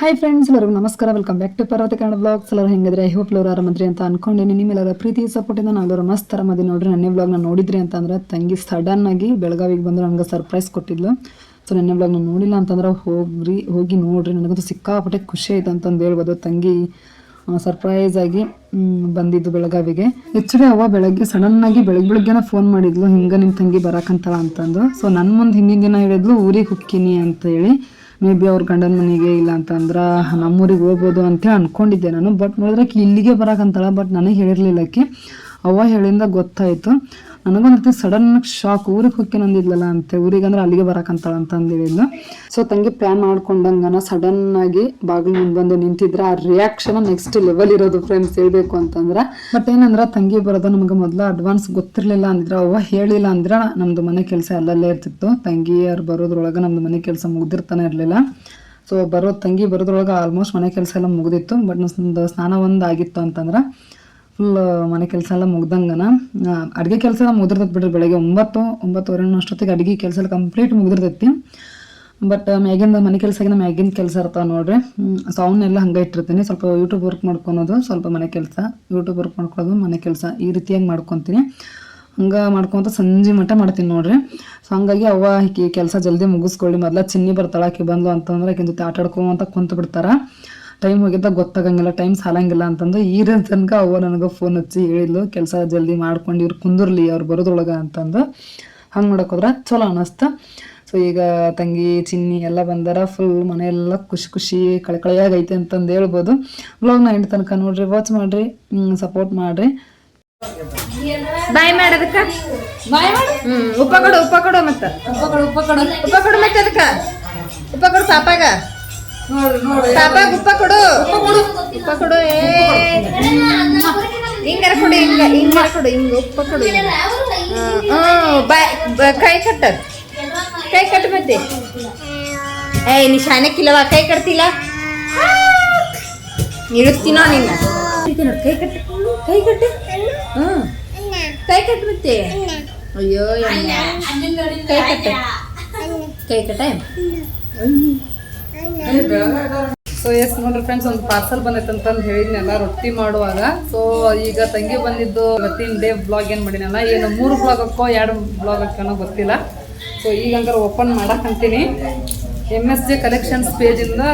Hi friends ಎಲ್ಲರಿಗೂ ನಮಸ್ಕಾರ. Welcome back to ಪರ್ವತ ಕನ್ನಡ ಬ್ಲಾಗ್ಸ್ ಎಲ್ಲರೂ ಹೆಂಗಿದ್ರೆ ಐ ಹೋಪ್ ಎಲ್ಲರೂ ಆರಾಮದ್ರಿ ಅಂತ ಅನ್ಕೊಂಡಿನಿ ನಿಮ್ಮೆಲ್ಲರ ಪ್ರೀತಿ ಸಪೋರ್ಟಿಂದ ನಾವೆಲ್ಲರೂ ಮಸ್ತ್ ಆರಾಮದಿ ನೋಡ್ರಿ. ನನ್ನ ಬ್ಲಾಗ್ನ ನೋಡಿದ್ರಿ ಅಂತಂದ್ರೆ ತಂಗಿ ಸಡನ್ ಆಗಿ ಬೆಳಗಾವಿಗೆ ಬಂದು ನನಗೆ ಸರ್ಪ್ರೈಸ್ ಕೊಟ್ಟಿದ್ಲು. ಸೊ ನೆನ್ನೆ ಬ್ಲಾಗ್ನ ನೋಡಿಲ್ಲ ಅಂತಂದ್ರೆ ಹೋಗ್ರಿ, ಹೋಗಿ ನೋಡ್ರಿ. ನನಗಂತೂ ಸಿಕ್ಕಾಪಟ್ಟೆ ಖುಷಿ ಆಯ್ತು ಅಂತಂದು ಹೇಳ್ಬೋದು. ತಂಗಿ ಸರ್ಪ್ರೈಸ್ ಆಗಿ ಬಂದಿದ್ದು ಬೆಳಗಾವಿಗೆ. ಆ್ಯಕ್ಚುಲಿ ಅವ ಬೆಳಗ್ಗೆ ಸಡನ್ ಆಗಿ ಬೆಳಗ್ಗೆ ಬೆಳಗ್ಗೆನ ಫೋನ್ ಮಾಡಿದ್ಲು. ಹಿಂಗೆ ನಿಮ್ಮ ತಂಗಿ ಬರಾಕಂತಳ ಅಂತಂದು. ಸೊ ನನ್ನ ಮುಂದೆ ಹಿಂದಿನ ದಿನ ಹೇಳಿದ್ಲು, ಊರಿಗೆ ಹುಕ್ಕಿನಿ ಅಂತ ಹೇಳಿ ಮೇ ಬಿ ಅವ್ರ ಗಂಡನ ಮನೆಗೆ ಇಲ್ಲ ಅಂತಂದ್ರೆ ನಮ್ಮೂರಿಗೆ ಹೋಗ್ಬೋದು ಅಂತ ಅನ್ಕೊಂಡಿದ್ದೆ ನಾನು. ಬಟ್ ನೋಡಿದ್ರೆ ಇಲ್ಲಿಗೆ ಬರಾಕಂತಾಳ ಬಟ್ ನನಗೆ ಹೇಳಿರಲಿಲ್ಲಕ್ಕೆ ಅವ್ವ ಹೇಳಿಂದ ಗೊತ್ತಾಯ್ತು. ನನಗೊಂದು ಸಡನ್ ಶಾಕ್ ಊರಿಗೆ ಹೋಗಿ ನಂದಿದ್ಲಲ್ಲ ಅಂತೆ, ಊರಿಗೆ ಅಂದ್ರೆ ಅಲ್ಲಿಗೆ ಬರಾಕಂತಾಳ ಅಂತ ಅಂದಿದ್ಲು ಸೊ ತಂಗಿ ಪ್ಲಾನ್ ಮಾಡ್ಕೊಂಡಂಗನ ಸಡನ್ ಆಗಿ ಬಾಗಿಲು ಮುಂದೆ ಬಂದು ನಿಂತಿದ್ರೆ ಆ ರಿಯಾಕ್ಷನ್ ನೆಕ್ಸ್ಟ್ ಲೆವೆಲ್ ಇರೋದು ಫ್ರೆಂಡ್ಸ್ ಹೇಳ್ಬೇಕು ಅಂತಂದ್ರೆ. ಬಟ್ ಏನಂದ್ರೆ, ತಂಗಿ ಬರೋದು ನಮಗೆ ಮೊದಲು ಅಡ್ವಾನ್ಸ್ ಗೊತ್ತಿರಲಿಲ್ಲ ಅಂದ್ರೆ ಅವ್ವ ಹೇಳಿಲ್ಲ ಅಂದ್ರೆ ನಮ್ದು ಮನೆ ಕೆಲಸ ಅಲ್ಲಲ್ಲೇ ಇರ್ತಿತ್ತು. ತಂಗಿಯರು ಬರೋದ್ರೊಳಗೆ ನಮ್ದು ಮನೆ ಕೆಲಸ ಮುಗ್ದಿರ್ತಾನೆ ಇರಲಿಲ್ಲ. ಸೊ ಬರೋ, ತಂಗಿ ಬರೋದ್ರೊಳಗೆ ಆಲ್ಮೋಸ್ಟ್ ಮನೆ ಕೆಲಸ ಎಲ್ಲ ಮುಗಿದಿತ್ತು. ಬಟ್ ನಮ್ದು ಸ್ನಾನ ಒಂದು ಆಗಿತ್ತು ಅಂತಂದ್ರೆ ಫುಲ್ ಮನೆ ಕೆಲಸ ಎಲ್ಲ ಮುಗ್ದಂಗನ ಅಡುಗೆ ಕೆಲಸ ಎಲ್ಲ ಮುಗ್ದಿರ್ತೈತಿ ಬಿಡ್ರಿ ಬೆಳಗ್ಗೆ ಒಂಬತ್ತು ಒಂಬತ್ತುವರೆ ಅಷ್ಟೊತ್ತಿಗೆ ಅಡುಗೆ ಕೆಲಸ ಎಲ್ಲ ಕಂಪ್ಲೀಟ್ ಮುಗ್ದಿರ್ತೈತಿ. ಬಟ್ ಮ್ಯಾಗಿಂದ ಮನೆ ಕೆಲಸಗಿನ ಮ್ಯಾಗಿನ ಕೆಲಸ ಇರ್ತಾವೆ ನೋಡ್ರಿ. ಸೌಂಡ್ ಎಲ್ಲ ಹಂಗೆ ಇಟ್ಟಿರ್ತೀನಿ. ಸ್ವಲ್ಪ ಯೂಟ್ಯೂಬ್ ವರ್ಕ್ ಮಾಡ್ಕೊಳೋದು, ಸ್ವಲ್ಪ ಮನೆ ಕೆಲಸ. ಯೂಟ್ಯೂಬ್ ವರ್ಕ್ ಮಾಡ್ಕೊಳ್ಳೋದು ಮನೆ ಕೆಲಸ. ಈ ರೀತಿಯಾಗಿ ಮಾಡ್ಕೊತೀನಿ. ಹಂಗೆ ಮಾಡ್ಕೊಂತ ಸಂಜೆ ಮಟ್ಟ ಮಾಡ್ತೀನಿ ನೋಡ್ರಿ. ಸೊ ಹಂಗಾಗಿ ಅವ್ವ ಈ ಕೆಲಸ ಜಲ್ದಿ ಮುಗಿಸ್ಕೊಳ್ಳಿ. ಮೊದಲ ಚಿನ್ನಿ ಬರ್ತಾಳೆ, ಆಕೆ ಬಂದ್ಲು ಅಂತಂದ್ರೆ ಆಕೆ ಜೊತೆ ಆಟ ಆಡ್ಕೊಂತ ಕುಂತು ಬಿಡ್ತಾರ ಟೈಮ್ ಹೋಗಿದ್ದ ಗೊತ್ತಾಗಂಗಿಲ್ಲ ಟೈಮ್ ಸಾಲಂಗಿಲ್ಲ ಅಂತಂದು ಈ ರೀತಿ ತನಕ ಅವ್ವ ನನಗೆ ಫೋನ್ ಹಚ್ಚಿ ಹೇಳಿದ್ಲು ಕೆಲಸ ಜಲ್ದಿ ಮಾಡ್ಕೊಂಡು ಇವ್ರು ಕುಂದಿರ್ಲಿ ಅವ್ರು ಬರೋದ್ರೊಳಗೆ ಅಂತಂದು ಹಂಗೆ ಮಾಡಕ್ಕೋದ್ರ ಚಲೋ ಅನ್ನಿಸ್ತು ಸೊ ಈಗ ತಂಗಿ ಚಿನ್ನಿ ಎಲ್ಲ ಬಂದಾರ ಫುಲ್ ಮನೆಯೆಲ್ಲ ಖುಷಿ ಖುಷಿ ಕಳೆ ಐತೆ ಅಂತಂದು ಹೇಳ್ಬೋದು. ಬ್ಲಾಗ್ನ ಎಂಟು ತನಕ ನೋಡ್ರಿ ವಾಚ್ ಮಾಡ್ರಿ ಸಪೋರ್ಟ್ ಮಾಡ್ರಿ. ಬಾಯ್ ಮಾಡದಕ್ಕ ಹ್ಮ್ ಉಪ್ಪ ಕೊಡು ಉಪ್ಪ ಕೊಡು ಮತ್ತೆ. ಉಪ್ಪ ಕೊಡು ಉಪ್ಪ ಕೊಡು. ಉಪ್ಪ ಕೊಡು ಮತ್ತೆ ಅದಕ್ಕ. ಉಪ್ಪ ಕೊಡು ಪಾಪಾಗ. ಪಾಪಾಗ ಉಪ್ಪ ಕೊಡು. ಉಪ್ಪ ಕೊಡು, ಏ. ಹಿಂಗಾರ ಕೊಡು, ಹಿಂಗ, ಹಿಂಗಾರ ಕೊಡು, ಹಿಂಗ ಉಪ್ಪ ಕೊಡು. ಕೈ ಕಟ್ಟ. ಕೈ ಕಟ್ಟು ಮತ್ತೆ. ಏಯ್ ನೀ ಶಾನಕ್ಕಿಲ್ಲವ ಕೈ ಕಟ್ತಿಲ್ಲ? ಇಳಿಸ್ತೀನೋ ನಿನ್ನ? ಕೈ ಕಟ್ಟು ಕೈ ಕಟ್ಟು ಹ್ಮ್ ಕೈ ಕಟ್ಟು ಮತ್ತೆ. ಅಯ್ಯೋ. ಕೈ ಕಟ್ಟ ಕೈ ಕಟ್ಟ ಸೊ ಎಸ್ ನೋಡ್ರಿ ಫ್ರೆಂಡ್ಸ್ ಒಂದು ಪಾರ್ಸಲ್ ಬಂದೈತೆ ಅಂತಂದು ಹೇಳಿದ್ನಲ್ಲ ರೊಟ್ಟಿ ಮಾಡುವಾಗ. ಸೊ ಈಗ ತಂಗಿ ಬಂದಿದ್ದು ಇವತ್ತಿನ ಡೇ ಬ್ಲಾಗ್ ಏನು ಮಾಡಿನಲ್ಲ ಏನು ಮೂರು ಬ್ಲಾಗ್ ಹಾಕೋ, ಎರಡು ಬ್ಲಾಗ್ ಹಾಕೋನೋ ಗೊತ್ತಿಲ್ಲ. ಸೊ ಈಗ ಓಪನ್ ಮಾಡಕ್ಕಂತೀನಿ ಎಂ ಎಸ್ ಜೆ ಕಲೆಕ್ಷನ್ಸ್ ಪೇಜಿಂದ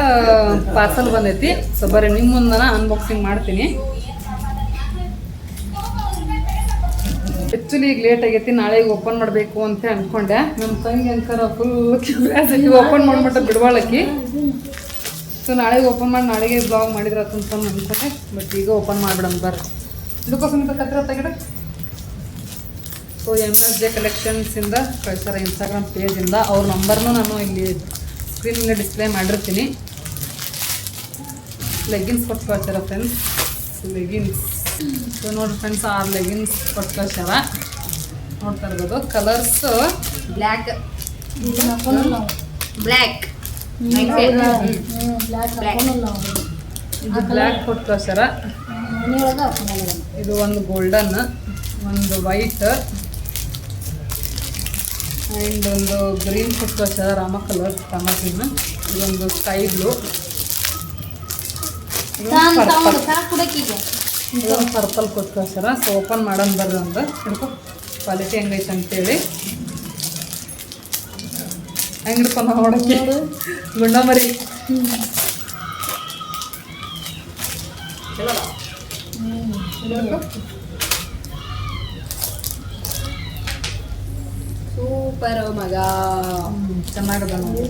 ಪಾರ್ಸಲ್ ಬಂದೈತಿ. ಸೊ ಬರೀ ನಿಮ್ಮ ಮುಂದನ ಅನ್ಬಾಕ್ಸಿಂಗ್ ಮಾಡ್ತೀನಿ. ಆ್ಯಕ್ಚುಲಿ ಈಗ ಲೇಟ್ ಆಗೈತಿ ನಾಳೆಗೆ ಓಪನ್ ಮಾಡಬೇಕು ಅಂತ ಅನ್ಕೊಂಡೆ. ನಮ್ಮ ತಂಗಿ ಅಂಕರ ಫುಲ್ ಈಗ ಓಪನ್ ಮಾಡ್ಬಿಟ್ಟು ಬಿಡ್ವಾಳಕ್ಕಿ ಸೊ ನಾಳೆಗೆ ಓಪನ್ ಮಾಡಿ ನಾಳೆಗೆ ಬ್ಲಾಗ್ ಮಾಡಿದ್ರೆ ಅಂತ ಅನ್ಕೊಂಡೆ. ಬಟ್ ಈಗ ಓಪನ್ ಮಾಡ್ಬಿಡಮ್ ಬರ್ರಿ. ಇದಕ್ಕೋಸ್ಕರ ಕತ್ರ ತೆಗಿಡ ಸೊ ಎಂ ಎಸ್ ಜೆ ಕಲೆಕ್ಷನ್ಸಿಂದ ಕಳ್ಸಾರ ಇನ್ಸ್ಟಾಗ್ರಾಮ್ ಪೇಜಿಂದ ಅವ್ರ ನಂಬರ್ನೂ ನಾನು ಇಲ್ಲಿ ಸ್ಕ್ರೀನ್ ಮೇಲೆ ಡಿಸ್ಪ್ಲೇ ಮಾಡಿರ್ತೀನಿ. ಲೆಗ್ಗಿನ್ಸ್ ಕೊಟ್ಟು ಕಳ್ಸಾರ ಫ್ರೆಂಡ್ಸ್ ಲೆಗಿನ್ಸ್ ಸೊ ನೋಡ್ರಿ ಫ್ರೆಂಡ್ಸ್ ಆರು ಲೆಗಿನ್ಸ್ ಕೊಟ್ಟು ಕಳ್ಸ್ಯಾರ ನೋಡ್ತಾ ಇರ್ಬೋದು. ಕಲರ್ಸ್ ಬ್ಲ್ಯಾಕ್ ಬ್ಲ್ಯಾಕ್ ಇದು ಬ್ಲ್ಯಾಕ್ ಕೊಟ್ಟು ಕಳ್ಸ್ಯಾರ. ಇದು ಒಂದು ಗೋಲ್ಡನ್ ಒಂದು ವೈಟ್ ಆ್ಯಂಡ್ ಒಂದು ಗ್ರೀನ್ ಕೊಟ್ಟು ರಾಮ ಕಲರ್ ಟಮಾಟಿನ ಇದೊಂದು ಸ್ಕೈ ಬ್ಲೂ ಇದೊಂದು ಪರ್ಪಲ್ ಕೊಟ್ಟು ಕಳ್ಸಾರ ಸೊ ಓಪನ್ ಮಾಡೋಣ ಬರ್ರಿ ಒಂದು. ಹಿಡ್ಕೊ. ಕ್ವಾಲಿಟಿ ಹೆಂಗೈತೆ ಅಂತೇಳಿ. ಹೆಂಗೆ ಹಿಡ್ಕೊಂಡು ನೋಡೋಕೆ ಗುಂಡ ಮರಿ. ಸೂಪರ್ ಮಗ. ಚೆನ್ನಾಗದ ನೋಡಿ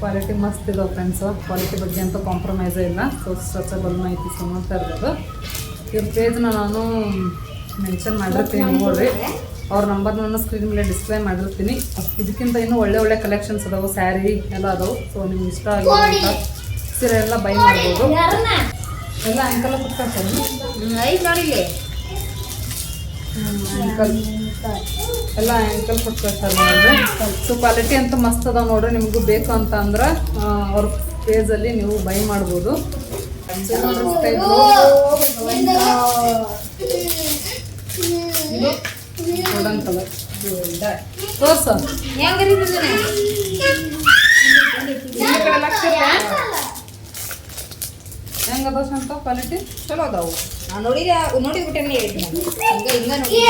ಕ್ವಾಲಿಟಿ ಮಸ್ತ್ ಇದೆ ಫ್ರೆಂಡ್ಸು ಕ್ವಾಲಿಟಿ ಬಗ್ಗೆ ಅಂತೂ ಕಾಂಪ್ರಮೈಸ್ ಇಲ್ಲ. ಸೊ ಸ್ಟ್ರೆಚಬಲ್ ಐತಿ ಸೊ ನೋಡ್ತಾ ಇರ್ಬೋದು. ಇವ್ರ ಪೇಜ್ನ ನಾನು ಮೆನ್ಷನ್ ಮಾಡಿರ್ತೀನಿ ನೋಡ್ರಿ. ಅವ್ರ ನಂಬರ್ ನಾನು ಸ್ಕ್ರೀನ್ ಮೇಲೆ ಡಿಸ್ಪ್ಲೇ ಮಾಡಿರ್ತೀನಿ. ಇದಕ್ಕಿಂತ ಇನ್ನೂ ಒಳ್ಳೆ ಒಳ್ಳೆ ಕಲೆಕ್ಷನ್ಸ್ ಅದಾವೆ. ಸ್ಯಾರಿ ಎಲ್ಲ ಅದಾವೆ. ಸೊ ನಿಮ್ಗೆ ಇಷ್ಟ ಆಗಿರೋ ಸೀರೆ ಎಲ್ಲ ಬೈ ಮಾಡ್ಬೋದು. ಎಲ್ಲ ಅಂಕಲ್ ಕುತ್ಕೊಳ್ತಾರೆ ಅಂಕಲ್ ಎಲ್ಲ ಆ್ಯಂಕಲ್ ಕೊಟ್ಕೊಳ್ತಾರೆ ನೋಡ್ರಿ. ಸೊ ಕ್ವಾಲಿಟಿ ಅಂತ ಮಸ್ತ್ ಅದಾವೆ ನೋಡ್ರಿ. ನಿಮಗೂ ಬೇಕು ಅಂತ ಅಂದ್ರೆ ಅವ್ರ ಪೇಜಲ್ಲಿ ನೀವು ಬೈ. ಮಾಡ್ಬೋದು ತೋರ್ಸು? ಹೆಂಗದ ಶಾಂತ? ಕ್ವಾಲಿಟಿ ಚಲೋ ಅದಾವು. ನೋಡಿ ಬಿಟ್ಟೆ ಹೇಳಿದ್ದೆ ನಾನು. ಹಿಂಗ ಹಿಂಗ ನೋಡಿ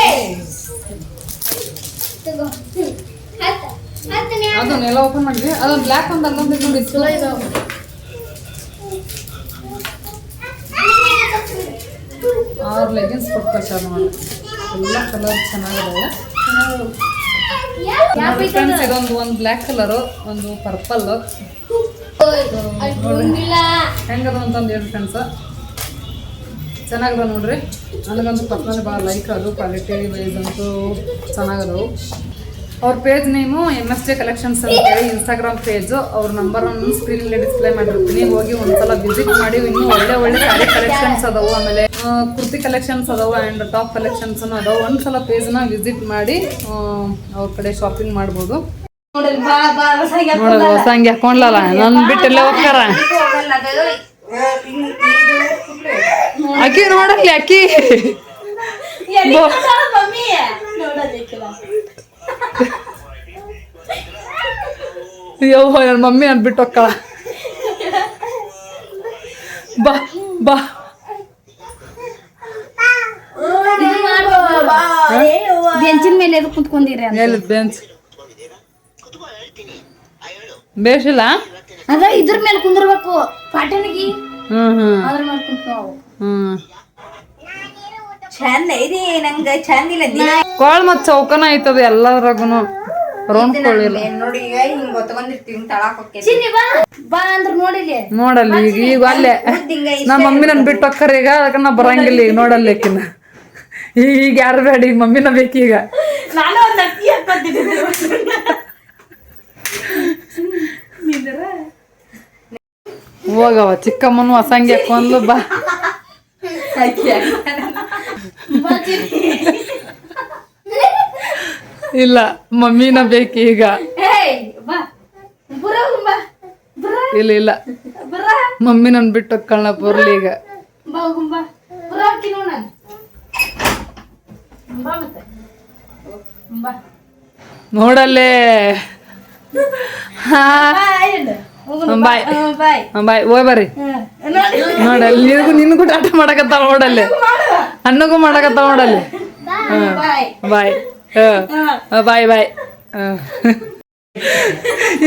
ಅದನ್ನೆಲ್ಲ ಓಪನ್ ಮಾಡಿದ್ವಿ ಅದೊಂದು ಬ್ಲ್ಯಾಕ್ ಒಂದು ಅಲ್ಲೊಂದು ನೋಡಿ ಆರು ಲೆಗಿನ್ಸ್ ಕೊಡ್ತಾರೆ ಸರ್ ನೋಡಿ. ಎಲ್ಲ ಕಲರ್ ಚೆನ್ನಾಗದಾವೆ. ಫ್ರೆಂಡ್ಸ್ ಇದೊಂದು ಒಂದು ಬ್ಲ್ಯಾಕ್ ಕಲರು ಒಂದು ಪರ್ಪಲ್ ಹೆಂಗದ ಅಂತಂದು ಹೇಳಿ ಫ್ರೆಂಡ್ಸ್ ಚೆನ್ನಾಗದ ನೋಡ್ರಿ. ನನಗಂತೂ ಪರ್ಸನಲ್ ಭಾಳ ಲೈಕ್ ಅದು ಕ್ವಾಲಿಟಿ ವೈಸ್ ಅಂತೂ ಚೆನ್ನಾಗದವು. ಅವ್ರ page name M S J collections ಅಂತ ಹೇಳಿ ಇನ್ಸ್ಟಾಗ್ರಾಮ್ ಪೇಜು ಅವ್ರ ನಂಬರನ್ನು ಸ್ಕ್ರೀನಲ್ಲಿ ಡಿಸ್ಪ್ಲೇ ಮಾಡಿರ್ತೀನಿ. ಹೋಗಿ ಒಂದ್ಸಲ ವಿಸಿಟ್ ಮಾಡಿ ಇನ್ನೂ ಒಳ್ಳೆ ಒಳ್ಳೆ ಸ್ಯಾರಿ ಕಲೆಕ್ಷನ್ಸ್ ಅದಾವು ಆಮೇಲೆ ಕುರ್ತಿ ಕಲೆಕ್ಷನ್ಸ್ ಅದಾವು ಆ್ಯಂಡ್ ಟಾಪ್ ಕಲೆಕ್ಷನ್ಸ್ ಅದಾವು. ಒಂದ್ಸಲ ಪೇಜ್ನ ವಿಸಿಟ್ ಮಾಡಿ ಅವ್ರ ಕಡೆ ಶಾಪಿಂಗ್ ಮಾಡ್ಬೋದು. ಹೊಸ ಹಂಗೆ ಹಾಕೊಂಡ್ಲಲ್ಲ ನನ್ನ ಬಿಟ್ಟೆಲ್ಲ ಹೋಗ್ತಾರ. ಅಕ್ಕಿ ನೋಡಲಿ ಅಕ್ಕಿ. ಯವ್ವ ನನ್ನ ಮಮ್ಮಿ? ನಾನು ಬಿಟ್ಟು ಹೋಗ್ತಾಳ ಬಾ ಬಾ. ಬೆಂಚಿನ ಮೇಲೆ ಎದು ಕುಂತ್ಕೊಂಡಿರಿ ಬೆಂಚ್? ಬೇಷಿಲ್ಲ? ಅದ ಇದ್ರ ಮೇಲೆ ಕುಂದಿರ್ಬೇಕು ಪಾಟನಿಗೆ. ಹ್ಮ್ ಹ್ಮ್. ಅದ್ರ ಮೇಲೆ ಕುಂತ್ಕೋ ಹ್ಮ್. ಚಂದ ಇದೆ ನಂಗ ಚಂದ ಇಲ್ಲ ಕೋಳ್ ಮತ್ ಚೌಕನ ಐತದ ಎಲ್ಲದ್ರಾಗುನು ರೌಂಡ್ ನೋಡಿ ಈಗ ಹಿಂಗ್ ಗೊತ್ತಗೊಂಡಿರ್ತೀವಿ ತಳಾಕ್ ಹೋಗ್ತೇವೆ. ಚಿನ್ನಿ ಬಾ ಬಾ ಅಂದ್ರ ನೋಡಿಲಿ ನೋಡಲ್ಲಿ ಈಗ ಈಗ ಅಲ್ಲೇ. ನಮ್ಮ ಮಮ್ಮಿ ನನ್ ಬಿಟ್ಟು ಹೋಗ್ತಾರ ಈಗ ಅದಕ್ಕೆ ನಾ ಬರಂಗಿಲ್ಲ ಈಗ ನೋಡಲ್ಲಿ ಆಕಿನ ಈಗ ಯಾರು ಬೇಡ ಈಗ ಮಮ್ಮಿನ ಬೇಕೀಗ. ನಾನು ಒಂದ್ ಅಕ್ಕಿ ಹಾಕೋತಿದ್ದೆ ಹೋಗವ ಚಿಕ್ಕಮ್ಮನು ಅಸಂಗ್ಯ ಕೊಂದು ಬಾ. ಇಲ್ಲ ಮಮ್ಮಿನ ಬೇಕು ಈಗ. ಏಯ್ ಬಾ. ಬರ ಬಾ. ಬರ. ಇಲ್ಲ ಇಲ್ಲ. ಮಮ್ಮಿ ನನ್ ಬಿಟ್ಟು ಕಳ್ಳ ಬರ್ಲಿ ಈಗ. ನೋಡಲ್ಲೇ. ಬಾಯ್ ಬಾಯ್. ಓಯ್ ಬರ್ರಿ. ನೋಡಿ ನಿನಗೂ ನಿನಗೂ ಆಟ ಮಾಡಕತ್ತಾವ ನೋಡಲ್ಲಿ ಅಣ್ಣಗೂ ಮಾಡಕತ್ತಾವ ನೋಡಲ್ಲಿ ಬಾಯ್. ಬಾಯ್. ಬಾಯ್.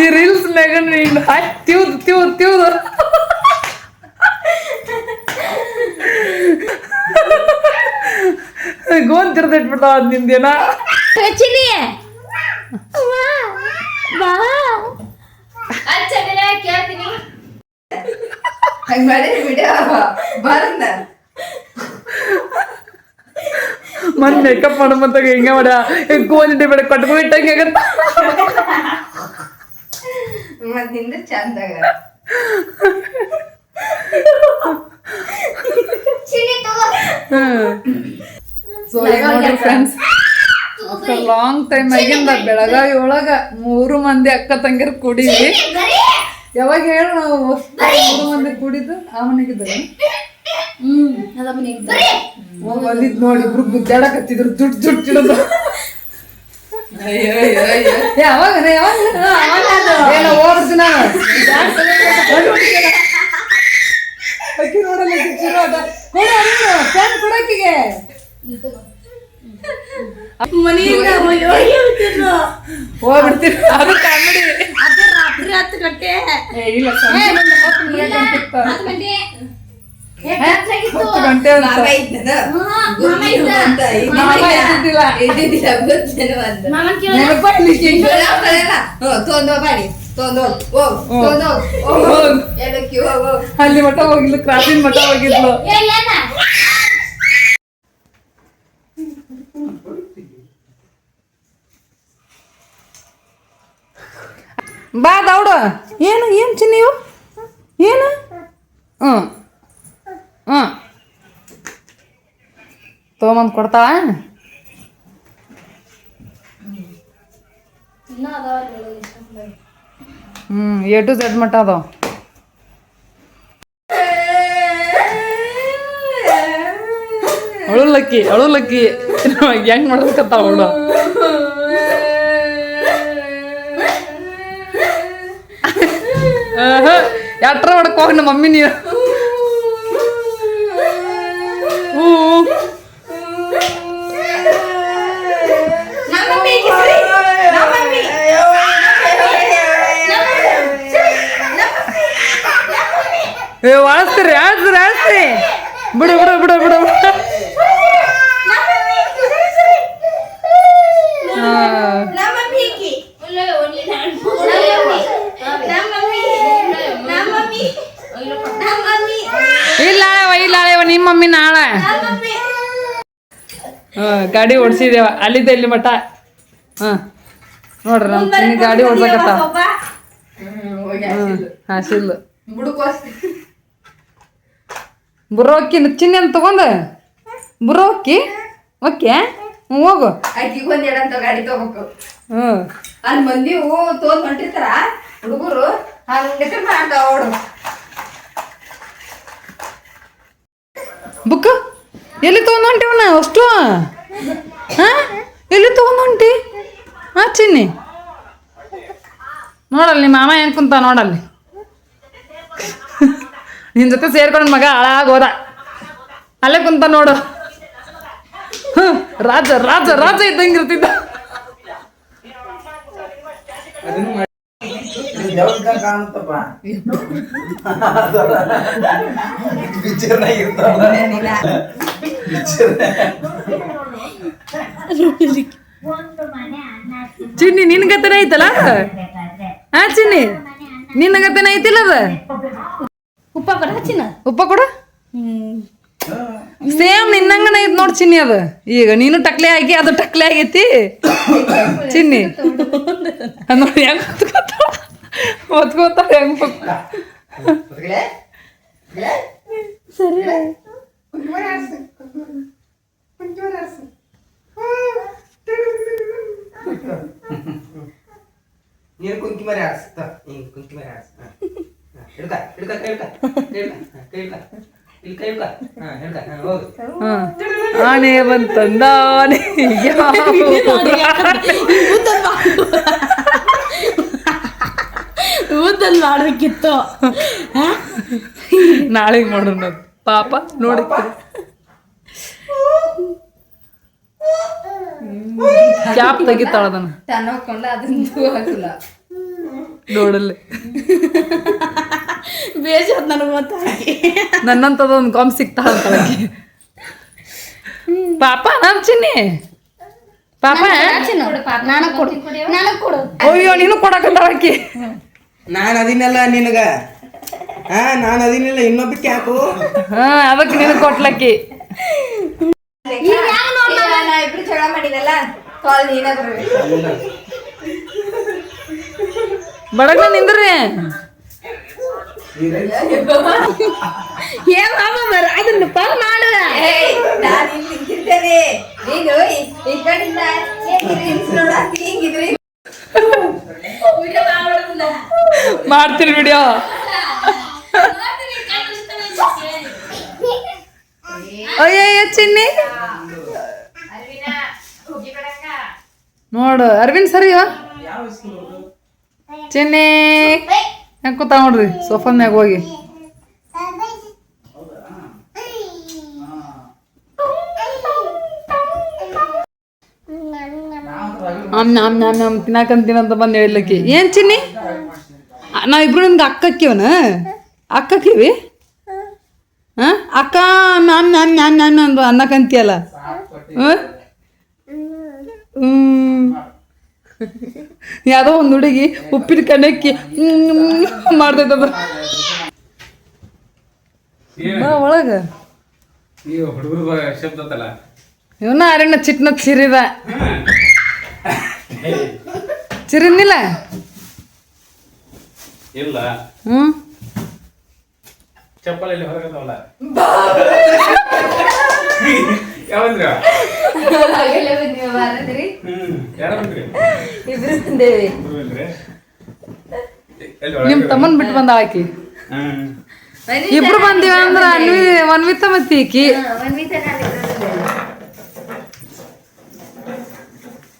ಈ ರೀಲ್ಸ್ ಮ್ಯಾಗ ನೀನು ತಿವ್ದು ತಿವ್ದು ತಿವ್ದು. ಗೋನ್ ತಿರ್ದಿಟ್ಬಿಡ್ತಾವ ನಿಂದೇನಾ. ನಿಂದೇನ ಚಿನ್ನಿ ಬಾ ಬಾ ಅಚ್ಚ ಕೇಳ್ತೀನಿ ಹಂಗ ಮಾಡಿ ವಿಡಿಯೋ ಬರಂದ ಮನ್ ಮೇಕಪ್ ಮಾಡೋ ಬಂದಾಗ ಹೆಂಗೆ ಮಾಡ? ಗೋನ್ ಬೇಡ ಕಟ್ಕೊ ಇಟ್ಟಂಗೆ ಆಗತ್ತ. ಮತ್ತಿಂದ ಚಂದ ಚಂದಾಗ ಚಿನ್ನಿ ಸೊ ನೋಡ್ರಿ ಫ್ರೆಂಡ್ಸ್ ಲಾಂಗ್ ಟೈಮ್ ಆಗಿಂದ ಬೆಳಗಾವಿ ಒಳಗ ಮೂರು ಮಂದಿ ಅಕ್ಕ ತಂಗಿರ್ ಕುಡೀವಿ ಯಾವಾಗ ಹೇಳು ನಾವು ಮೂರು ಮಂದಿ ಕುಡಿದು ಆ ಮನೆಗಿದ್ದರು ಹ್ಮ್. ಬಂದಿದ್ ನೋಡಿ ಇಬ್ರು ಗುದ್ದಾಡಕತ್ತಿದ್ರು ದುಡ್ಡು ದುಡ್ಡು ಇಡೋದು ಅಯ್ಯೋ ಅಯ್ಯೋ ಅಯ್ಯೋ ಯಾವಾಗ ಅಕ್ಕಿ ನೋಡಲ್ಲ ಚುರು ಅದ ಫ್ಯಾನ್ ಕೊಡಕ್ಕಿಗೆ ಮನೆಯಿಂದ ಹೋಗ್ಬಿಡ್ತೀನಿ ಅದು ಕಾಮಿಡಿ ಅದು ರಾತ್ರಿ ಹತ್ತು ಗಂಟೆ ಏ ಇಲ್ಲ ಹತ್ತು ಗಂಟೆ ಗಂಟೆ ಅಲ್ಲಿ ಮಠ ಹೋಗಿದ್ಲು ಕ್ರಾಸಿನ ಮಠ ಹೋಗಿದ್ಲು? ಬಾ ದೌಡು. ಏನು ಏನು ಚಿನ್ನಿ ಏನು? ಹ್ಞೂ ಹ್ಞೂ ತೊಗೊಂಬಂದು ಕೊಡ್ತಾವ. ಹ್ಞೂ ಎ ಟು ಝೆಡ್ ಮಟ್ಟ ಅದಾವ. ಅಳುಲಕ್ಕಿ ಅಳುಲಕ್ಕಿ ಹೆಂಗ್ ಮಾಡ್ಬೇಕತ್ತಾವ ಅವಳು. ಎಟ್ರ ಹೊಡ್ಕೊ ಹೋಗಿ ನಮ್ಮ ಮಮ್ಮಿ ನೀನು ಹ್ಞೂ ನಮ್ಮ ಮಮ್ಮಿ ಕಿಸ್ರಿ. ನಮ್ಮ ಮಮ್ಮಿ. ಏ ಅಳಿಸ್ತೀರಿ ಅಳಿಸ್ತೀರಿ ಅಳಿಸ್ತೀರಿ ಬಿಡು ಬಿಡು ಬಿಡು ಬಿಡು ಹಾಂ ನಮ್ಮ ಮಮ್ಮಿ ಈಕಿ. ನಮ್ಮ ಮಮ್ಮಿ. ನಮ್ಮ ಮಮ್ಮಿ. ನಮ್ಮ ಮಮ್ಮಿ. ನಮ್ಮ ಮಮ್ಮಿ. ಇಲ್ಲ ಅಳೆವ ಇಲ್ಲ ಅಳೆವ ನಿಮ್ಮ ಮಮ್ಮಿ ನಾಳೆ ನಮ್ಮ ಮಮ್ಮಿ. ಹಾಂ ಗಾಡಿ ಓಡಿಸಿದೇವ ಅಲ್ಲಿದ್ದ ಇಲ್ಲಿ ಮಠ. ಹಾ. ನೋಡ್ರಿ ನಮ್ಮ ಚಿನ್ನಿ ಗಾಡಿ ಓಡ್ಸಕತ್ತ ಹಾಸಿಲ್ಲ. ಬುರ್ರೋ ಅಕ್ಕಿ ಚಿನ್ನಿ ಅಂತ ತಗೊಂಡ? ಬುರೋಕ್ಕಿ ಓಕೆ ಹೋಗು. ಒಂದ್ ಎರಡಂತ ಗಾಡಿ ತಗೋಬೇಕು. ಹ್ಞೂ ಅಲ್ಲಿ ಮಂದಿ ಹೂ ತೋದ್ ಹೊಂಟಿರ್ತಾರ ಹುಡುಗರು. ಹಂಗ ಮಾಡ್ತಾವ ಓಡು. ಬುಕ್ ಎಲ್ಲಿ ತಗೊಂಡ್ ಹೊಂಟಿವಣ್ಣ ಅಷ್ಟು? ಹಾಂ? ಎಲ್ಲಿ ತೊಗೊಂಡು ಹೊಂಟಿ? ಹಾಂ ಚಿನ್ನಿ? ನೋಡಲ್ಲಿ ನಿಮ್ಮ ಮಾಮ ಏನು ಕುಂತ ನೋಡಲ್ಲಿ. ನಿನ್ನ ಜೊತೆ ಸೇರ್ಕೊಂಡು ಮಗ ಹಾಳಾಗಿ ಹೋದ. ಅಲ್ಲೇ ಕುಂತ ನೋಡು. ಹ್ಞೂ ರಾಜ ರಾಜ ರಾಜ ಇದ್ದಂಗೆ ಇರ್ತಿದ್ದ. ದೇವ್ರ ಕಾಣುತ್ತಪ್ಪ ಪಿಕ್ಚರ್ನಾಗ ಇರ್ತಾವ ಚಿನ್ನಿ ನಿನ್ಗತನ ಐತಲ್ಲ? ಹಾ ಚಿನ್ನಿ? ನಿನ್ನ ಗತನ ಐತಿಲ್ಲ ಅದ? ಉಪ್ಪ ಕೊಡ ಚಿನ್ನ. ಉಪ್ಪ ಕೊಡ? ಸೇಮ್ ನಿನ್ನಂಗನ ಐತ್ ನೋಡ್ ಚಿನ್ನಿ ಅದು. ಈಗ ನೀನು ಟಕ್ಲೆ ಆಗಿ ಅದು ಟಕ್ಲೆ ಆಗೈತಿ. ಚಿನ್ನಿ. ಅದ್ ನೋಡಿ ಹೆಂಗ್ ಹೆಂಗ್ ಹೊತ್- ನೀನು ಕುಂಕಿ ಮರಿ ಆಡ್ಸ್ತ ಹಿಂಗ್ ಕುಂಕಿ ಮರಿ ಆಡ್ಸ್ ಹಿಡ್ಕ ಹಿಡ್ಕ ಕೈ ಹಿಡ್ಕ ಕೈ ಹಿಡ್ಕ ಕೈ ಹಿಡ್ಕ ಇಲ್ಲಿ ಕೈ ಹಿಡ್ಕ ಹಾ ಹಿಡ್ಕ ಹಾ, ಹೋಗು. ಹಾ. ಆನೆ ಊದಲ್ಲಿ ಮಾಡ್ಬೇಕಿತ್ತು. ನಾಳೆ ಮಾಡೋಣ. ಪಾಪ ನೋಡಿ. ಕ್ಯಾಪ್ ತೆಗಿತಾಳ ಅದನ್ನ. ತಾನು ಹಾಕೊಂಡ್ಲ ಅದನ್ನ ಹಾಕಿಲ್ಲ ನೋಡಲ್ಲಿ. ಬೇಜ ನನಗೆ ಗೊತ್ತಾಗಿ ನನ್ನಂತದೊಂದು ಕಾಮ್ ಸಿಗ್ತಾ ಅಂತ ಆಕಿ. ಪಾಪ ನಾನು ಚಿನ್ನಿ. ಪಾಪ ನನಗೆ ಕೊಡು ನನಗೆ ಕೊಡು. ಅಯ್ಯೋ ನೀನು ಕೊಡಕಂತಾಕಿ ನಾನು ಅದಿನಲ್ಲ ನಿನಗ. ಹಾ ನಾನು ಅದಿನಿಲ್ಲ ಇನ್ನೊಬ್ಬಕ್ಕೆ ಹಾಕು ಹಾ ಅದಕ್ಕೆ ನಿನಗೆ ಕೊಟ್ಲಕ್ಕಿ. ನಾ ಇಬ್ರು ಚಳ ಮಾಡಿದಲ್ಲ ಕಾಲ್ ನೀನೇ ಬರ್ಬೇಕು ಬಡಗ ನಿಂದ್ರಿ. ಏ ಮಾಮ ಮರ ಅದನ್ನ ಪಾಲ್ ಮಾಡು. ಮಾಡ್ತೀರಿ ವಿಡಿಯೋ. ಅಯ್ಯಯ್ಯ ಚಿನ್ನಿ. ನೋಡು ಅರವಿಂದ್ ಸರಿಯೋ ಚಿನ್ನಿ. ಕೂತ ನೋಡ್ರಿ? ಸೋಫಾ ಮ್ಯಾಗ ಹೋಗಿ ಆಮ್ ನಾಮ್ ನಾಮ್ ನಾಮ್ ಅಂತ ಬಂದು ಹೇಳಿಲ್ಲಕ್ಕಿ ಏನ್ ಚಿನ್ನಿ? ನಿಮ್ಗೆ ಅಕ್ಕಕ್ಕಿವನ ಅಕ್ಕಕ್ಕಿವಿ? ಹಾ ಅಕ್ಕ ಅಕ್ಕಿವಿ ಮ್ಯಾಮ್ ಅಕ್ಕ ಅನ್ನ ಅಂದು ಅನ್ನಕಂತೀಯಲ್ಲ ಹ್ಞೂ ಯಾವುದೋ ಒಂದು ಹುಡುಗಿ ಉಪ್ಪಿನ ಕಣಕ್ಕಿ ಮಾಡ್ತೈತದ ಬಾ ಒಳಗ. ಇವನ ಅರಣ್ಯ ಚಿಟ್ನ ಚಿರಿದ ಚಿರಿನಿಲ್ಲ? ಇಲ್ಲ. ಹ್ಮ್? ಚಪ್ಪಲಲ್ಲಿ ಹೊರಗದವಲ್ಲ? ಯಾವಂದ್ರ? ಇಬ್ರು ಬಂದೇವಿ ಇಬ್ರು ಬಂದ್ರಿ ಎಲ್ಲಿ ನಿಮ್ ಒಳಗೆ? ತಮ್ಮನ್ ಬಿಟ್ಟು ಬಂದ ಆಕಿ ಹ್ಮ್ ಇಬ್ರು ಬಂದೀವಿ ಅಂದ್ರ ಅನ್ವಿ ಒನ್ವಿತ ಮತ್ತಿ ಈಕಿ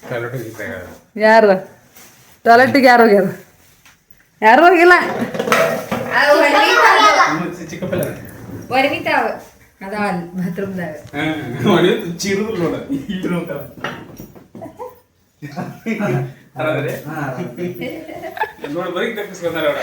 ಕಲ್ಲೊಟ್ಟು ಇದ್ದಾಗ. ಯಾರ ಟಾಯ್ಲೆಟಿಗೆ ಯಾರು ಹೋಗ್ಯಾರ ಯಾರು ಹೋಗಿಲ್ಲ ಇನ್ನು ಚಿ- ಚಿಕ್ಕ ಪಲ್ಲ ಒಡವಿತಾವ ಅದ ಬಾತ್ರೂಮ್ದಾಗ ಚಿರುದ್ರು ನೋಡ ಅರಾದ್ರೆ ನೋಡಿ ಬರೀ ತಪ್ಪಿಸ್ಕೊಂಡಾರ ಅವ್ರ.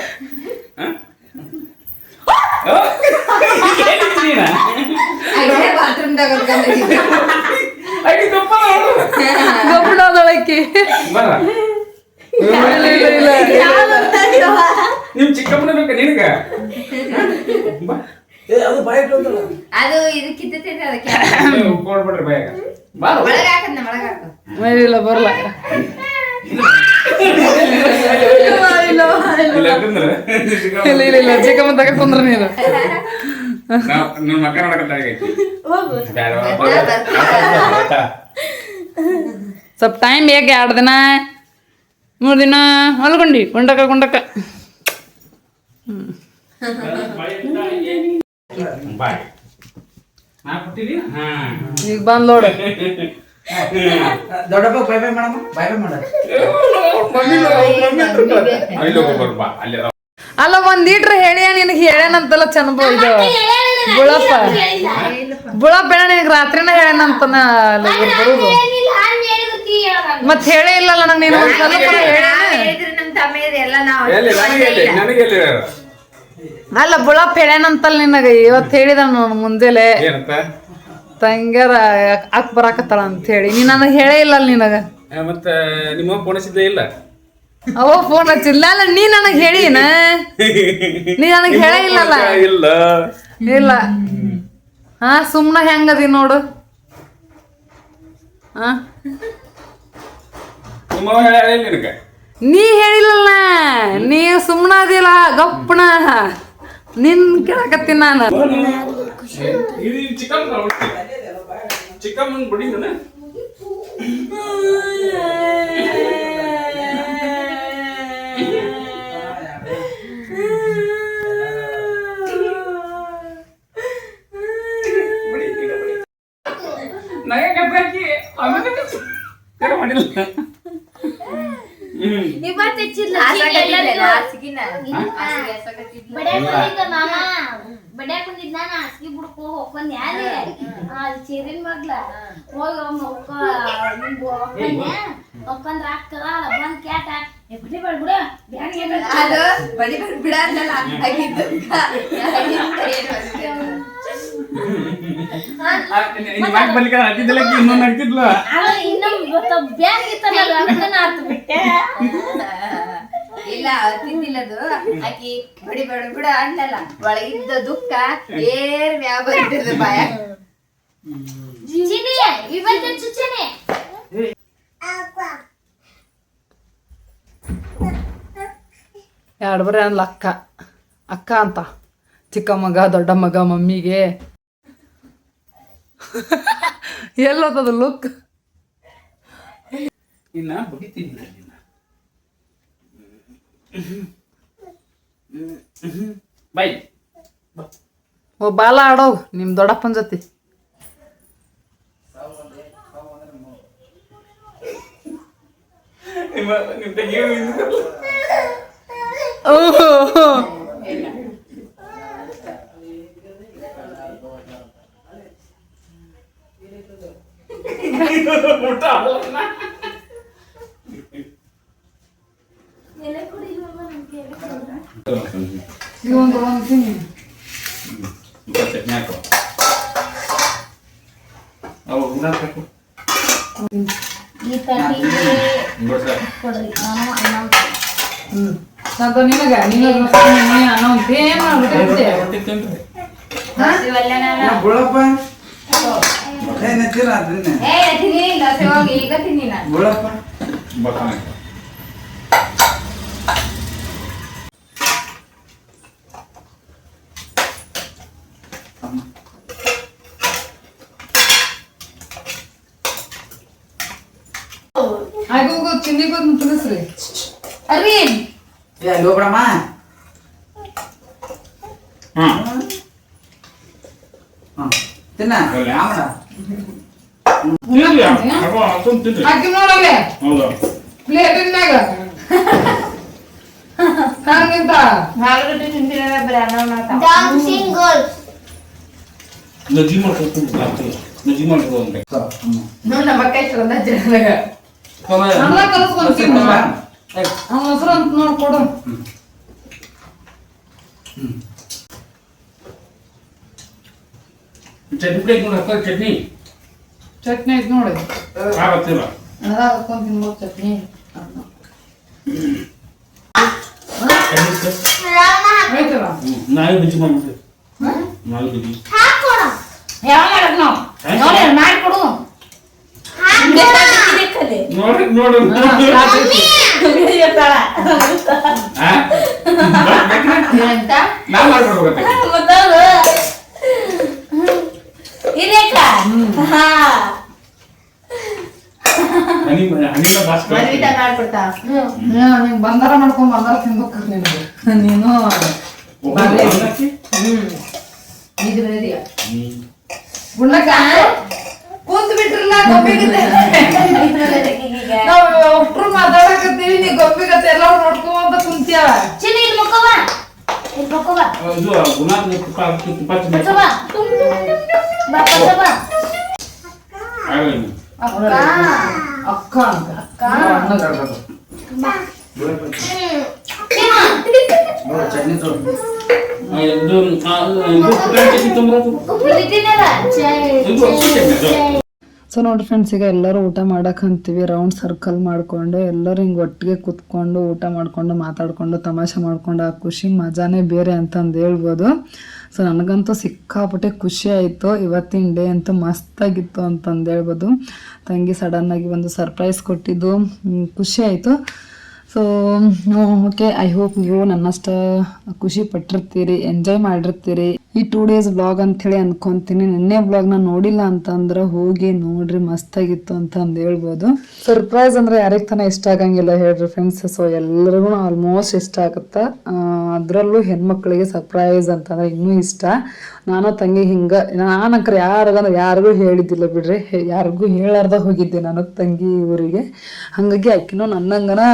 ನಿಮ್ ಚಿಕ್ಕಮ್ಮನ ಬೇಕ ನಿನಗ? ಅದು ಬಾಯ್ ಅದು ಬಾಯಾಗ. ಬಾ ಒಳಗ ಹಾಕದ್ ನಾ ಇಲ್ಲ ಬರಲ್ಲ ಇಲ್ಲ ಇಲ್ಲ ಇಲ್ಲ ಚಿಕ್ಕಮ್ಮ ತಗ ಕುಂದ್ರ ನೀನು. ನನ್ನ ಮಕ್ಕ ಸ್ವಲ್ಪ ಟೈಮ್ ಬೇಕು ಎರಡು ದಿನ? ಮೂರು ದಿನ? ಹೊಲ್ಕೊಂಡಿ ಗುಂಡಕ ಗುಂಡಕ ಬಾಯ್. ನಾ ಹಾ ಈಗ ಬಂದ್ ನೋಡು. ದೊಡ್ಡಪ್ಪ ಬೈ ಬೈ ಮಾಡಮ್ಮ. ಬೈ ಬೈ ಮಾಡ ಅಲ್ಲಿ ಹೋಗ್ಬಾರ್ದು ಬಾ ಅಲ್ಲಿ ಅದಾವ. ಅಲ್ಲ ಒಂದ್ ಲೀಟ್ರ್ ಹೇಳಿ ನಿನಗೆ ಹೇಳ್ಯಾನಂತಲ್ಲ ಚಂದ ಇದು. ಬುಳಪ್ಪ. ಬುಳಪ್ಪ ಹೇಳ ನಿನಗೆ ರಾತ್ರಿನ ಹೇಳ್ಯಾನಂತನ ಬರುದು. ಮತ್ ಹೇಳೇ ಇಲ್ಲಲ್ಲ ನಂಗೆ ನೀನು ಒಂದ್? ಅಲ್ಲ ಬುಳಪ್ಪ ಹೇಳ್ಯಾನಂತಲ್ಲ ನಿನಗೆ ಇವತ್ತು ಹೇಳಿದ ನಾನು ಮುಂಜಾನೆ. ತಂಗ್ಯಾರ ಅಕ್ ಬರಾಕತ್ತಾಳ ಅಂತ ಹೇಳಿ ನೀ ನನಗೆ ಹೇಳೇ ಇಲ್ಲ ನಿನಗ. ಮತ್ತೆ ನಿಮ್ಮ ಫೋನ್ ಹಚ್ಚಿದ್ದೇ ಇಲ್ಲ? ಅವ ಫೋನ್ ಹಚ್ಚಿಲ್ಲ ಅಲ್ಲ ನೀ ನನಗೆ ಹೇಳಿನ? ನೀ ನನಗೆ ಹೇಳೇ ಇಲ್ಲಲ್ಲ? ಇಲ್ಲ. ಇಲ್ಲ. ಹಾ ಸುಮ್ನ ಹೆಂಗದಿ ನೋಡು. ಹಾ? ನೀ ಹೇಳಿಲ್ಲಲ್ಲ ನೀ ಸುಮ್ಮನ ಅದಿಲ್ಲ ಗಪ್ಪಣ ನಿನ್ ಕೇಳಕತ್ತೀನಿ ನಾನು. ಇದು ಚಿಕ್ಕಮ್ಮ ಚಿಕ್ಕಮ್ಮನ ಬಿಡಿ ನಾನು ನಗೆ ಕಟ್ಟಾಕಿ ಆಮೇಲೆ ಕರೆ ಮಾಡಿಲ್ಲ. ಹ್ಮ್. ಇವತ್ತು ಹೆಚ್ಚಿಲ್ಲ ಹಾಸಿಗಿನ. ಬಡ್ಯಾಕೊಂಡಿದ್ದ ಮಾಮ. ಬಡ್ಯಾಕೊಂಡಿದ್ದ ನಾನು ಹಾಸಿಗೆ ಬಿಡ್ಕೊ ಹೋಗ್ಕೊಂಡ್ ಯಾರೇ ಅಲ್ಲಿ ಚೇರಿನ ಮಗ್ಲ. ಹೋಗಿ ಒಮ್ಮೆ ಹೋಗ್ಕೊ ಆಗ್ತದ ಬಂದ್ ಕ್ಯಾಟ ಬಿಡಿ ಬೇಡ ಬಿಡು. ಅದು ಬಡಿ ಬಡಿ ಬಿಡ ಅಂದಲ್ಲ ಆಗಿದ್ದು ನಿಮ್ಮ ಯಾಕೆ ಬರ್ಲಿಕ್ಕೆ ಹತ್ತಿದ್ದಲ್ಲ ಇನ್ನೊಂದು ಹತ್ತಿದ್ಲ? ಇಲ್ಲ ತಿಂದಿಲ್ಲದು ಆಕಿ ಬಡಿ ಬಡಿ ಬಿಡ ಅಂದಲ್ಲ ಒಳಗಿದ್ದ ದುಃಖ ಏರ್ ಮ್ಯಾಗ ಬಂದಿದ್ದು ಬಾಯ. ಎರಡು ಬರೀ ಅನ್ಲ ಅಕ್ಕ. ಅಕ್ಕ ಅಂತ. ಚಿಕ್ಕ ಮಗ ದೊಡ್ಡ ಮಗ ಮಮ್ಮಿಗೆ. ಎಲ್ಲೋತದ ಲುಕ್ ಇನ್ನ ಬಡಿತೀನಿ ಬೈ. ಓ ಬಾಲ ಆಡೋ ನಿಮ್ಮ ದೊಡ್ಡಪ್ಪನ ಜೊತೆ. ಓಹೋ ಊಟ ಆಗಲ್ಲ ಈಗ ಒಂದು ಒಂದು ತಿನ್ನಿ ಚಟ್ನಿ ಹಾಕೋ ಅವು ಗುಣ ಹಾಕು ಈ ತಟ್ಟಿಗೆ ಬಿಡ್ಸ ಕೊಡ್ರಿ ನಾನು ಅನ್ನ ಹ್ಞೂ ನಂತ ನಿನಗ ನಿನಗ ಅನ್ನ ಏನು ಮಾಡ್ಬಿಟ್ಟೆ ರೊಟ್ಟಿ ಏ ನೆಚ್ಚಿರ ಅದನ್ನೇ ಏ ತಿನ್ನಿಲ್ಲ ಹೋಗಿ ಈಗ ತಿನ್ನಿ ನಾನು. ಬುಳಪ್ಪ ಬರ್ತಾನೆ ಆಗೋಗು ಚಿನ್ನಿಗೋದು ತಿನ್ನಿಸ್ರಿ. ಅರವಿಂದ್. ಏ ಅಲ್ಲಿ ಹೋಗ್ಬಿಡಮ್ಮ. ಹಾಂ ಹ್ಮ್. ತಿನ್ನ. ತಿನ್ರಿ ಹಾಕೋ ನೋಡಲ್ಲೇ ಹೌದಾ? ಹಂಗಿಂತ ಡಾನ್ಸಿಂಗ್ ನದಿ ಮಾಡ್ಕೊಂಡು ನದಿ ಮಾಡ್ಕೊಂಡು ನೋಡ್ ನಮ್ಮ ಅಕ್ಕ ಅವ್ನ ಹೆಸರು ಅಂತ ಚಟ್ನಿ ಹಾಕೋ ಚಟ್ನಿ. ಚಟ್ನಿ ಐತ್ ನೋಡಿ. ಆಗತ್ತಿಲ್ಲ ಅದಾಗ ಹಾಕೊಂಡ್ ತಿನ್ಬೋದು ಚಟ್ನಿ. ಆಯ್ತಲ್ಲ? ಮಾಡ್ಬಿಟ್ಟು ಮಾಡಕ್ ನಾವು? ನೋಡಿ ಮಾಡ್ಕೊಡು ನೋಡಿ ನೋಡು. ನಾ ಹಾ. ಮಾಡ್ಕೊಡ್ತಾ? ಬಂದಾರ ಮಾಡ್ಕೊಂಡ್ ಬಂದಾರ ತಿನ್ಬೇಕು ನಿನಗೆ ನೀನು. ಹ್ಮ್. ಇದು ಇದೆಯಾ? ಹ್ಮ್ ಗುಂಡಕ್ಕ ಕೂತ್ ಬಿಟ್ರಲ್ಲ ಗೊಂಬೆಗತ್ತೆ ನಾವು ಒಟ್ರು ಮಾತಾಡಕತ್ತೀವಿ ನೀ ಗೊಂಬೆಗತ್ತೆ ಎಲ್ಲ ನೋಡ್ಕೊಂತ ಕುಂತ್ಯಾವ ಚಿನ್ನ ಇಲ್ಲಿ ಮುಕ್ಕವ ಇಲ್ಲಿ ಮುಕ್ಕವ ಇದು ಗುಲಾಬ್ ತುಪ್ಪ ಹಾಕಿ ತುಪ್ಪ ತಿನ್ನಿ ಮುಕ್ಕವ ಬಾ ಪಕ್ಕ ಬಾ ಆಗಲ್ಲ ಅಕ್ಕ ಅಕ್ಕ ಅಂತ ಆ, ಇದು ಆ, ಇದು ಪುಟಾಣಿ ಚಟ್ನಿ ತೊಂಬರೋದು ಇಟ್ಟಿದ್ದಲ್ಲ ಇದು ಹಸಿ ಚಟ್ನಿ ಅದು. ಸೊ ನೋಡ್ರಿ ಫ್ರೆಂಡ್ಸ್ ಈಗ ಎಲ್ಲರೂ ಊಟ ಮಾಡಕ್ಕೆ ಅಂತೀವಿ ರೌಂಡ್ ಸರ್ಕಲ್ ಮಾಡಿಕೊಂಡು, ಎಲ್ಲರೂ ಹಿಂಗೆ ಒಟ್ಟಿಗೆ ಕುತ್ಕೊಂಡು ಊಟ ಮಾಡಿಕೊಂಡು, ಮಾತಾಡಿಕೊಂಡು, ತಮಾಷೆ ಮಾಡ್ಕೊಂಡು, ಆ ಖುಷಿ ಮಜಾನೇ ಬೇರೆ ಅಂತಂದು ಹೇಳ್ಬೋದು. ಸೊ ನನಗಂತೂ ಸಿಕ್ಕಾಪಟ್ಟೆ ಖುಷಿ ಆಯಿತು, ಇವತ್ತಿನ ಡೇ ಅಂತೂ ಮಸ್ತಾಗಿತ್ತು ಅಂತಂದು ಹೇಳ್ಬೋದು. ತಂಗಿ ಸಡನ್ನಾಗಿ ಒಂದು ಸರ್ಪ್ರೈಸ್ ಕೊಟ್ಟಿದ್ದು ಖುಷಿ ಆಯಿತು. ಸೊ ಓಕೆ ಐ ಹೋಪ್ ನೀವು ನನ್ನಷ್ಟು ಖುಷಿ ಪಟ್ಟಿರ್ತೀರಿ ಎಂಜಾಯ್ ಮಾಡಿರ್ತೀರಿ. ಈ ಟೂ ಡೇಸ್ ಬ್ಲಾಗ್ ಅಂಥೇಳಿ ಅನ್ಕೊಂತೀನಿ. ನಿನ್ನೆ ಬ್ಲಾಗ್ನ ನೋಡಿಲ್ಲ ಅಂತಂದ್ರೆ ಹೋಗಿ ನೋಡ್ರಿ, ಮಸ್ತಾಗಿತ್ತು ಅಂತ ಅಂದ್ ಹೇಳ್ಬೋದು. ಸರ್ಪ್ರೈಸ್ ಅಂದ್ರೆ ಯಾರಿಗೆ ತಾನೇ ಇಷ್ಟ ಆಗಂಗಿಲ್ಲ ಹೇಳ್ರಿ ಫ್ರೆಂಡ್ಸ್ ಸೊ ಎಲ್ಲರಿಗೂ ಆಲ್ಮೋಸ್ಟ್ ಇಷ್ಟ ಆಗುತ್ತೆ? ಅದರಲ್ಲೂ ಹೆಣ್ಮಕ್ಳಿಗೆ ಸರ್ಪ್ರೈಸ್ ಅಂತಂದ್ರೆ ಇನ್ನೂ ಇಷ್ಟ. ನಾನು ತಂಗಿ ಹಿಂಗ, ನಾನು ಅಂಕರ್ ಯಾರಿಗಂದ್ರೆ ಯಾರಿಗೂ ಹೇಳಿದ್ದಿಲ್ಲ ಬಿಡ್ರಿ. ಯಾರಿಗೂ ಹೇಳಾರ್ದ ಹೋಗಿದ್ದೆ ನಾನು ತಂಗಿ ಊರಿಗೆ. ಹಾಗಾಗಿ ಆಕಿನೂ ನನ್ನಂಗನ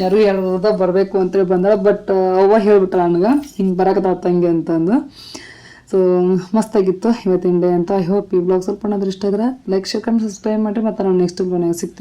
ಯಾರು ಹೇಳ್ದ ಬರಬೇಕು ಅಂತೇಳಿ ಬಂದಾಳ ಬಟ್ ಅವ್ವ ಹೇಳ್ಬಿಟ್ಟ ನನಗೆ, ಹಿಂಗೆ ಬರಕತ್ತಾಳ ತಂಗಿ ಅಂತಂದು. ಸೊ ಮಸ್ತಾಗಿತ್ತು ಇವತ್ತಿನ ಡೇ ಅಂತ. ಐ ಹೋಪ್ ಈ ಬ್ಲಾಗ್ ಸ್ವಲ್ಪ ಏನಾದ್ರು ಇಷ್ಟ ಇದ್ರೆ ಲೈಕ್ ಶೇರ್ ಕಮೆಂಟ್ ಸಬ್ಸ್ಕ್ರೈಬ್ ಮಾಡಿರಿ, ಮತ್ತು ನಾನು ನೆಕ್ಸ್ಟ್ ಬ್ಲಾಗ್ ಸಿಗ್ತೀನಿ.